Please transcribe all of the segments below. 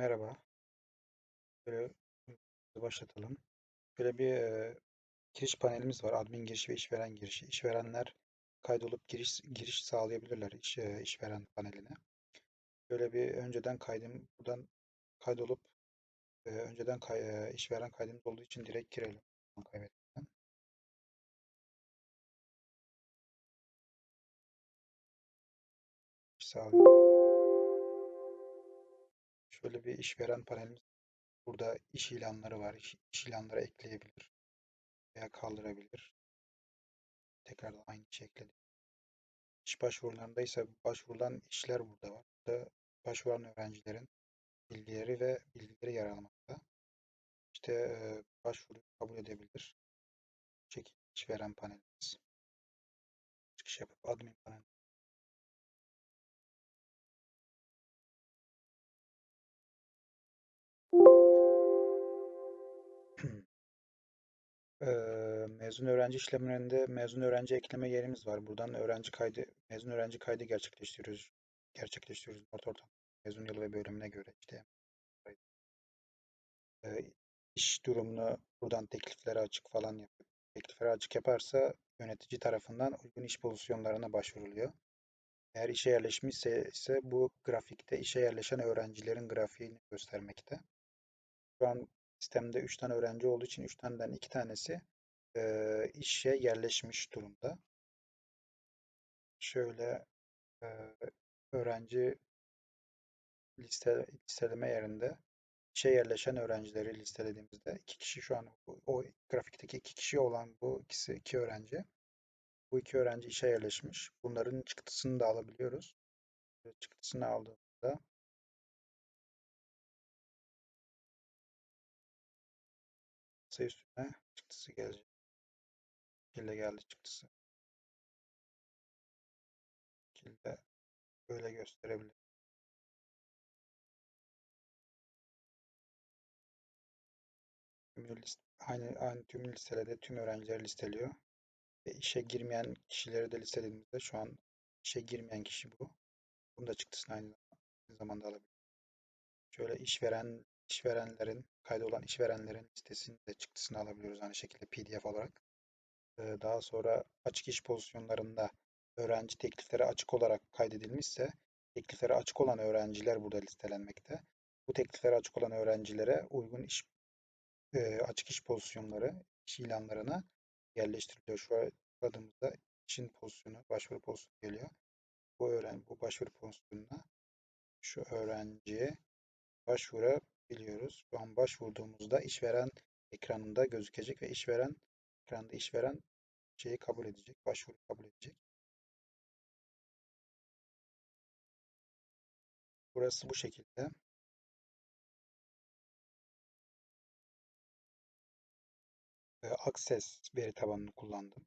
Merhaba. Böyle başlatalım. Böyle bir e, giriş panelimiz var. Admin girişi ve işveren girişi. İşverenler kaydolup giriş giriş sağlayabilirler iş, e, işveren paneline. Böyle bir önceden kaydım buradan kaydolup e, önceden kay, e, işveren kaydımız olduğu için direkt girelim. Kaybetmeden. Sağlayalım. Şöyle bir işveren panelimiz. Burada iş ilanları var. İş, iş ilanları ekleyebilir veya kaldırabilir. Tekrardan aynı işi ekledik. İş başvurularında ise başvurulan işler burada var. Burada başvuran öğrencilerin bilgileri ve bilgileri yer almakta. İşte e, başvuru kabul edebilir. Çekil işveren panelimiz. Çıkış yapıp admin panel. Mezun öğrenci işlemlerinde mezun öğrenci ekleme yerimiz var. Buradan öğrenci kaydı, mezun öğrenci kaydı gerçekleştiriyoruz. Gerçekleştiriyoruz not ortam. Mezun yılı ve bölümüne göre işte eee, iş durumunu buradan tekliflere açık falan yapıp tekliflere açık yaparsa yönetici tarafından uygun iş pozisyonlarına başvuruluyor. Eğer işe yerleşmişse ise bu grafikte işe yerleşen öğrencilerin grafiğini göstermekte. Şu an sistemde 3 tane öğrenci olduğu için 3 taneden 2 tanesi e, işe yerleşmiş durumda. Şöyle e, öğrenci liste, listeleme yerinde işe yerleşen öğrencileri listelediğimizde iki kişi şu an o, grafikteki iki kişi olan bu ikisi iki öğrenci. Bu iki öğrenci işe yerleşmiş. Bunların çıktısını da alabiliyoruz. Çıktısını aldığımızda sayı üstüne çıktısı gelecek. Şekilde geldi çıktısı. Şekilde böyle gösterebilir. Tümünü list, aynı, aynı tüm listelerde tüm öğrencileri listeliyor. Ve işe girmeyen kişileri de listelediğimizde şu an işe girmeyen kişi bu. Bunu da çıktısını aynı zamanda alabilir. Şöyle işveren işverenlerin kaydolan işverenlerin listesini de çıktısını alabiliyoruz aynı şekilde PDF olarak. Daha sonra açık iş pozisyonlarında öğrenci teklifleri açık olarak kaydedilmişse teklifleri açık olan öğrenciler burada listelenmekte. Bu teklifleri açık olan öğrencilere uygun iş açık iş pozisyonları, iş ilanlarına yerleştiriliyor. Şu tıkladığımızda işin pozisyonu, başvuru pozisyonu geliyor. Bu öğren bu başvuru pozisyonuna şu öğrenciye başvurabiliyoruz. Şu an başvurduğumuzda işveren ekranında gözükecek ve işveren ekranda işveren şeyi kabul edecek, başvuru kabul edecek. Burası bu şekilde. Access veri tabanını kullandım.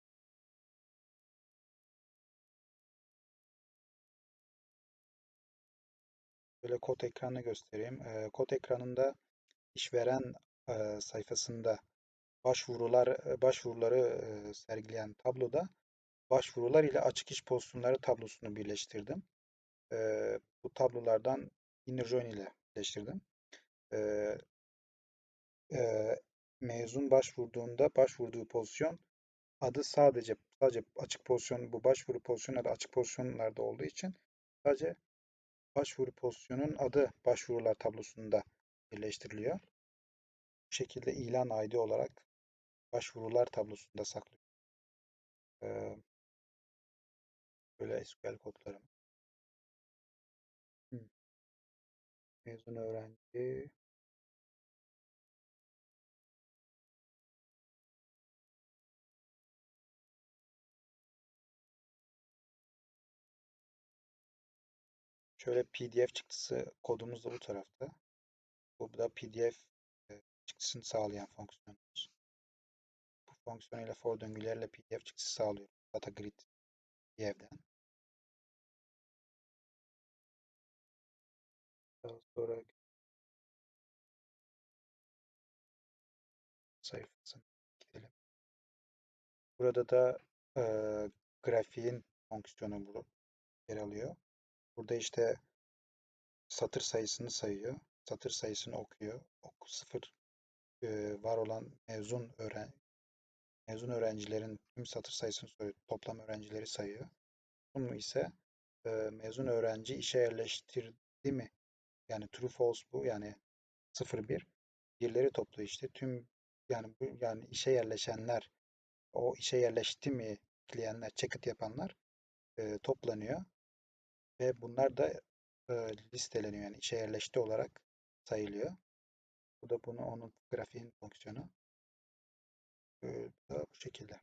Böyle kod ekranını göstereyim. Kod ekranında işveren sayfasında başvurular başvuruları sergileyen tabloda başvurular ile açık iş pozisyonları tablosunu birleştirdim. Bu tablolardan InnerJoin ile birleştirdim. Mezun başvurduğunda başvurduğu pozisyon adı sadece sadece açık pozisyon bu başvuru pozisyonu da açık pozisyonlarda olduğu için sadece başvuru pozisyonun adı başvurular tablosunda birleştiriliyor. Bu şekilde ilan ID olarak başvurular tablosunda saklıyor. Ee, böyle SQL kodlarım. Mezun öğrenci Şöyle PDF çıktısı kodumuz da bu tarafta. Bu da PDF çıktısını sağlayan fonksiyonumuz. Bu fonksiyon ile for döngülerle PDF çıktısı sağlıyor. Data grid PDF'den. Daha sonra sayfasına gidelim. Burada da e, grafiğin fonksiyonu bu yer alıyor. Burada işte satır sayısını sayıyor. satır sayısını okuyor. Oku sıfır e, var olan mezun öğren mezun öğrencilerin tüm satır sayısını soruyor. Toplam öğrencileri sayıyor. Bunu ise e, mezun öğrenci işe yerleştirdi mi? Yani true false bu. Yani 0 1 birleri topluyor işte. Tüm yani bu yani işe yerleşenler o işe yerleşti mi ekleyenler, check yapanlar e, toplanıyor ve bunlar da e, listeleniyor yani işe yerleşti olarak sayılıyor. Bu da bunu onun grafiğin fonksiyonu. E, da bu şekilde.